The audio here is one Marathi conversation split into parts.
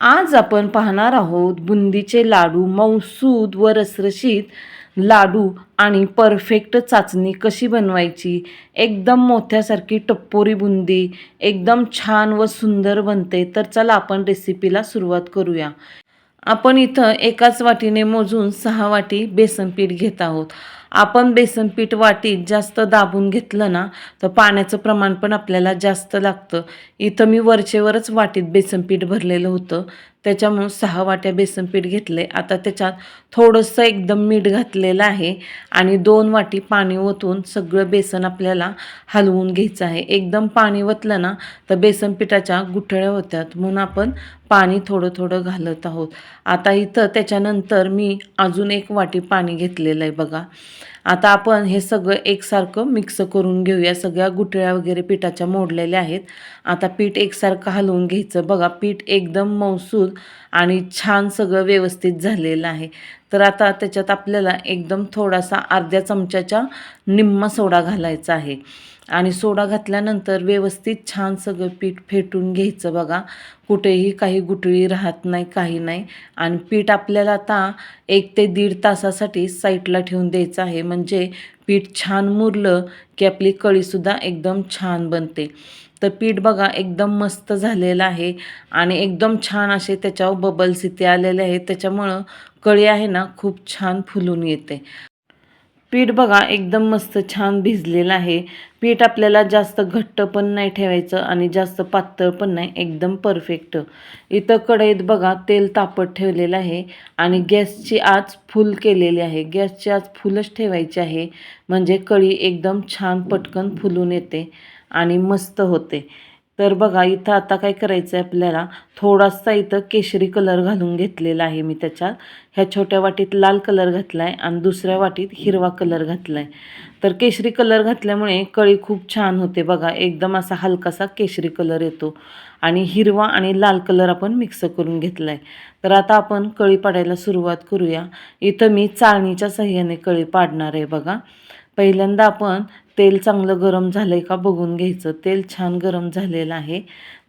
आज आपण पाहणार आहोत बुंदीचे लाडू मौसूद व रसरशीत लाडू आणि परफेक्ट चाचणी कशी बनवायची? एकदम मोठ्यासारखी टप्पोरी बुंदी एकदम छान व सुंदर बनते. तर चला आपण रेसिपीला सुरुवात करूया. आपण इथं एकाच वाटीने मोजून सहा वाटी बेसन पीठ घेत आहोत. आपण बेसन पीठ वाटीत जास्त दाबून घेतलं ना तर पाण्याचं प्रमाण पण आपल्याला जास्त लागतं. इथं मी वरचेवरच वाटीत बेसन पीठ भरलेलं होतं. त्याच्यामुळं सहा वाट्या बेसन पीठ घेतले आता त्याच्यात थोडंसं एकदम मीठ घातलेलं आहे आणि दोन वाटी पाणी ओतून सगळं बेसन आपल्याला हलवून घ्यायचं आहे. एकदम पाणी ओतलं ना तर बेसन पिठाच्या गुठळ्या होत्यात म्हणून आपण पाणी थोडं थोडं घालत आहोत. आता इथं त्याच्यानंतर मी अजून एक वाटी पाणी घेतलेलं आहे बघा. आता आपण हे सगळं एकसारखं मिक्स करून घेऊया. सगळ्या गुठळ्या वगैरे पिठाच्या मोडलेल्या आहेत. आता पीठ एकसारखं हलवून घ्यायचं. बघा पीठ एकदम मौसूद आणि छान सगळं व्यवस्थित झालेलं आहे. तर आता त्याच्यात आपल्याला एकदम थोडासा अर्ध्या चमच्याच्या निम्मा सोडा घालायचा आहे. आणि सोडा घातल्यानंतर व्यवस्थित छान सगळं पीठ फेटून घ्यायचं बघा. कुठेही काही गुटळी राहत नाही काही नाही. आणि पीठ आपल्याला आता एक ते दीड तासासाठी साईडला ठेवून द्यायचं आहे. म्हणजे पीठ छान मुरलं की आपली कळीसुद्धा एकदम छान बनते. तर पीठ बघा एकदम मस्त झालेलं आहे. आणि एकदम छान असे त्याच्यावर बबल्स इथे आलेले आहेत. त्याच्यामुळं कळी आहे ना खूप छान फुलून येते. पीठ बघा एकदम मस्त छान भिजलेलं आहे. पीठ आपल्याला जास्त घट्ट पण नाही ठेवायचं आणि जास्त पातळ पण नाही एकदम परफेक्ट. इथं कढईत बघा तेल तापत ठेवलेलं आहे आणि गॅसची आज फुल केलेली आहे. गॅसची आज फुलच ठेवायची आहे. म्हणजे कळी एकदम छान पटकन फुलून येते आणि मस्त होते. तर बघा इथं आता काय करायचं आहे आपल्याला? थोडासा इथं केशरी कलर घालून घेतलेला आहे मी त्याच्यात. ह्या छोट्या वाटीत लाल कलर घातला आहे आणि दुसऱ्या वाटीत हिरवा कलर घातला आहे तर केशरी कलर घातल्यामुळे कळी खूप छान होते बघा. एकदम असा हलकासा केशरी कलर येतो. आणि हिरवा आणि लाल कलर आपण मिक्स करून घेतला आहे तर आता आपण कळी पाडायला सुरुवात करूया. इथं मी चाळणीच्या सहाय्याने कळी पाडणार आहे बघा. पहिल्यांदा आपण तेल चांगलं गरम झालं आहे का बघून घ्यायचं. तेल छान गरम झालेलं आहे.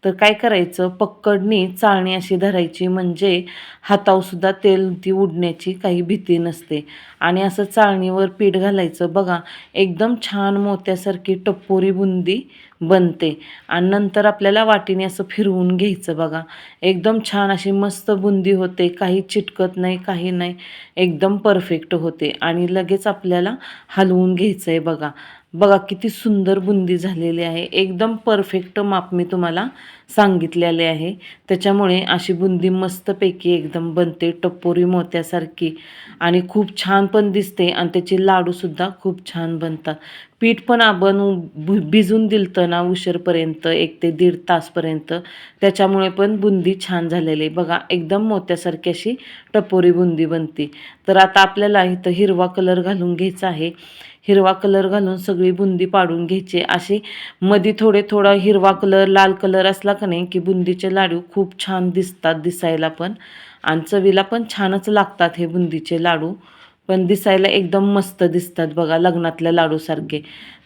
तर काय करायचं? पक्कडनी चाळणी अशी धरायची. म्हणजे हातावसुद्धा तेल ती उडण्याची काही भीती नसते. आणि असं चाळणीवर पीठ घालायचं. बघा एकदम छान मोत्यासारखी टप्पोरी बुंदी बनते. आणि नंतर आपल्याला वाटीने असं फिरवून घ्यायचं बघा. एकदम छान अशी मस्त बुंदी होते. काही चिटकत नाही काही नाही. एकदम परफेक्ट होते. आणि लगेच आपल्याला हलवून घ्यायचं आहे बघा. बघा किती सुंदर बुंदी झालेली आहे. एकदम परफेक्ट माप मी तुम्हाला सांगितलेले आहे. त्याच्यामुळे अशी बुंदी मस्तपैकी एकदम बनते टप्पोरी मोत्यासारखी आणि खूप छान पण दिसते आणि त्याचे लाडूसुद्धा खूप छान बनतात. पीठ पण आपण भु भिजून दिलतं ना उशीरपर्यंत एक ते दीड तासपर्यंत त्याच्यामुळे पण बुंदी छान झालेली बघा एकदम मोत्यासारखी अशी टपोरी बुंदी बनते. तर आता आपल्याला इथं हिरवा कलर घालून घ्यायचा आहे. हिरवा कलर घालून सगळी बुंदी पाडून घ्यायची अशी मध्ये थोडे थोडा हिरवा कलर लाल कलर असला का नाही की बुंदीचे लाडू खूप छान दिसतात दिसायला पण. आणि चवीला पण छानच लागतात हे बुंदीचे लाडू. पण दिसायला एकदम मस्त दिसतात बघा लग्नातल्या लाडूसारखे.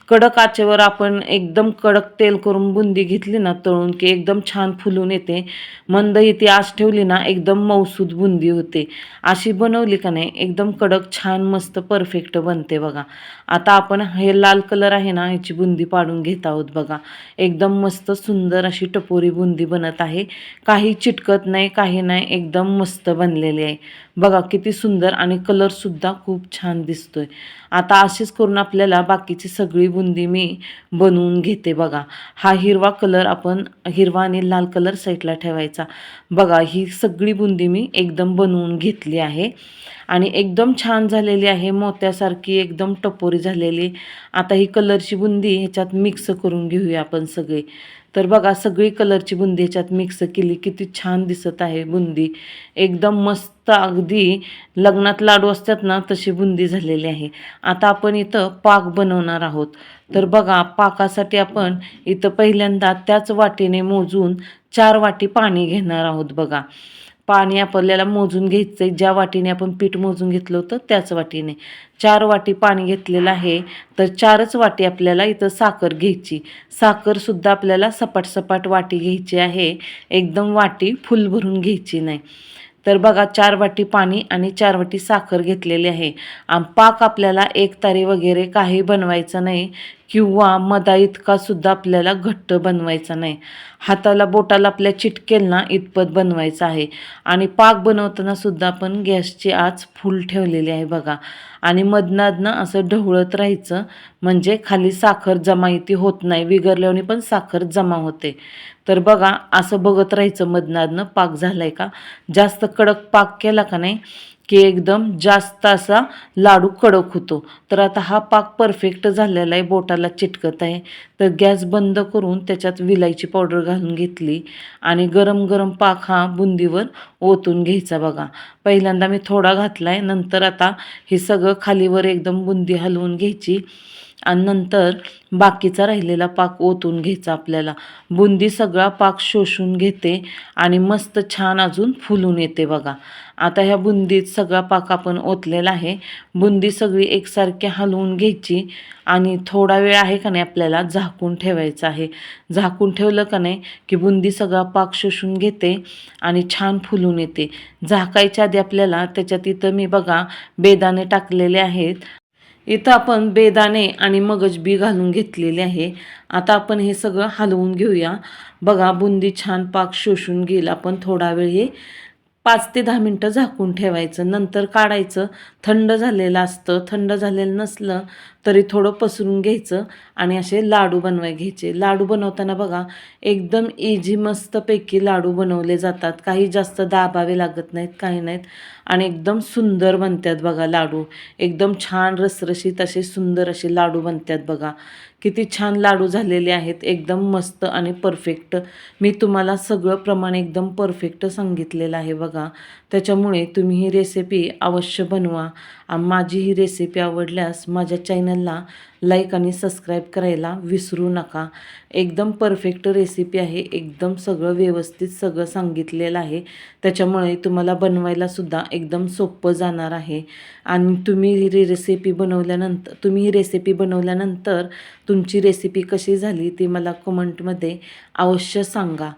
कडक आचेवर आपण एकदम कडक तेल करून बुंदी घेतली ना तळून की एकदम छान फुलून येते. मंद इथे आच ठेवली ना एकदम मौसूद बुंदी होते. अशी बनवली का नाही एकदम कडक छान मस्त परफेक्ट बनते बघा. आता आपण हे लाल कलर आहे ना ह्याची बुंदी पाडून घेत आहोत बघा. एकदम मस्त सुंदर अशी टपोरी बुंदी बनत आहे. काही चिटकत नाही काही नाही एकदम मस्त बनलेली आहे. बघा किती सुंदर आणि कलरसुद्धा खूप छान दिसतोय. आता अशीच करून आपल्याला बाकीची सगळी बुंदी मी बनवून घेते बघा. हा हिरवा कलर आपण हिरवा आणि लाल कलर साईडला ठेवायचा. बघा ही सगळी बुंदी मी एकदम बनवून घेतली आहे. आणि एकदम छान झालेली आहे मोत्यासारखी एकदम टपोरी झालेली. आता ही कलरची बुंदी ह्याच्यात मिक्स करून घेऊया आपण सगळे. तर बघा सगळी कलरची बुंदी ह्याच्यात मिक्स केली. किती छान दिसत आहे बुंदी. एकदम मस्त अगदी लग्नात लाडू असतात ना तशी बुंदी झालेली आहे. आता आपण इथं पाक बनवणार आहोत. तर बघा पाकासाठी आपण इथं पहिल्यांदा त्याच वाटीने मोजून चार वाटी पाणी घेणार आहोत बघा. पाणी आपल्याला मोजून घ्यायचं आहे ज्या वाटीने आपण पीठ मोजून घेतलं होतं त्याच वाटीने. चार वाटी पाणी घेतलेलं आहे तर चारच वाटी आपल्याला इथं साखर घ्यायची. साखरसुद्धा आपल्याला सपाट सपाट वाटी घ्यायची आहे. एकदम वाटी फुल भरून घ्यायची नाही. तर बघा चार वाटी पाणी आणि चार वाटी साखर घेतलेली आहे. आणि पाक आपल्याला एक तारी वगैरे काही बनवायचं नाही. किंवा मदा इतका सुद्धा आपल्याला घट्ट बनवायचा नाही. हाताला बोटाला आपल्या चिटकेल ना इतपत बनवायचं आहे. आणि पाक बनवताना सुद्धा आपण गॅसची आच फुल ठेवलेली आहे बघा. आणि मधनादनं असं ढवळत राहायचं म्हणजे खाली साखर जमायती होत नाही. विगरल्याने पण साखर जमा होते. तर बघा असं बघत राहायचं मधनादनं पाक झालाय का? जास्त कडक पाक केला का नाही? की एकदम जास्त असा लाडू कडक होतो. तर आता हा पाक परफेक्ट झालेला आहे बोटाला चिटकत आहे. तर गॅस बंद करून त्याच्यात विलायची पावडर घालून घेतली आणि गरम गरम पाक हा बुंदीवर ओतून घ्यायचा बघा. पहिल्यांदा मी थोडा घातला आहे नंतर आता हे सगळं खालीवर एकदम बुंदी हलवून घ्यायची. आणि नंतर बाकीचा राहिलेला पाक ओतून घ्यायचा आपल्याला. बुंदी सगळा पाक शोषून घेते आणि मस्त छान अजून फुलून येते बघा. आता ह्या बुंदीत सगळा पाक आपण ओतलेला आहे. बुंदी सगळी एकसारखी हलवून घ्यायची आणि थोडा वेळ आहे का नाही आपल्याला झाकून ठेवायचं आहे. झाकून ठेवलं का नाही की बुंदी सगळा पाक शोषून घेते आणि छान फुलून येते. झाकायच्या आधी आपल्याला त्याच्यात इथं मी बघा बेदाणे टाकलेले आहेत. इथं आपण बेदाणे आणि मगज बी घालून घेतलेले आहे. आता आपण हे सगळं हलवून घेऊया. बघा बुंदी छान पाक शोषून गेला पण थोडा वेळ हे पाच ते दहा मिनटं झाकून ठेवायचं. नंतर काढायचं. थंड झालेलं असतं. थंड झालेलं नसलं तरी थोडं पसरून घ्यायचं आणि असे लाडू बनवाय घ्यायचे. लाडू बनवताना बघा एकदम इझी मस्तपैकी लाडू बनवले जातात. काही जास्त दाबावे लागत नाहीत काही नाहीत. आणि एकदम सुंदर बनतात बघा लाडू. एकदम छान रसरशीत असे सुंदर असे लाडू बनतात बघा. किती छान लाडू झालेले आहेत. एकदम मस्त आणि परफेक्ट मी तुम्हाला सगळं प्रमाण एकदम परफेक्ट सांगितलेलं आहे बघा. त्याच्यामुळे तुम्ही ही रेसिपी अवश्य बनवा. आणि माझी ही रेसिपी आवडल्यास माझ्या चॅनलला लाईक आणि सबस्क्राईब करायला विसरू नका. एकदम परफेक्ट रेसिपी आहे. एकदम सगळं व्यवस्थित सगळं सांगितलेलं आहे. त्याच्यामुळे तुम्हाला बनवायलासुद्धा एकदम सोपं जाणार आहे. आणि तुम्ही ही रेसिपी बनवल्यानंतर तुम्ही ही रेसिपी बनवल्यानंतर तुमची रेसिपी कशी झाली ती मला कमेंटमध्ये अवश्य सांगा.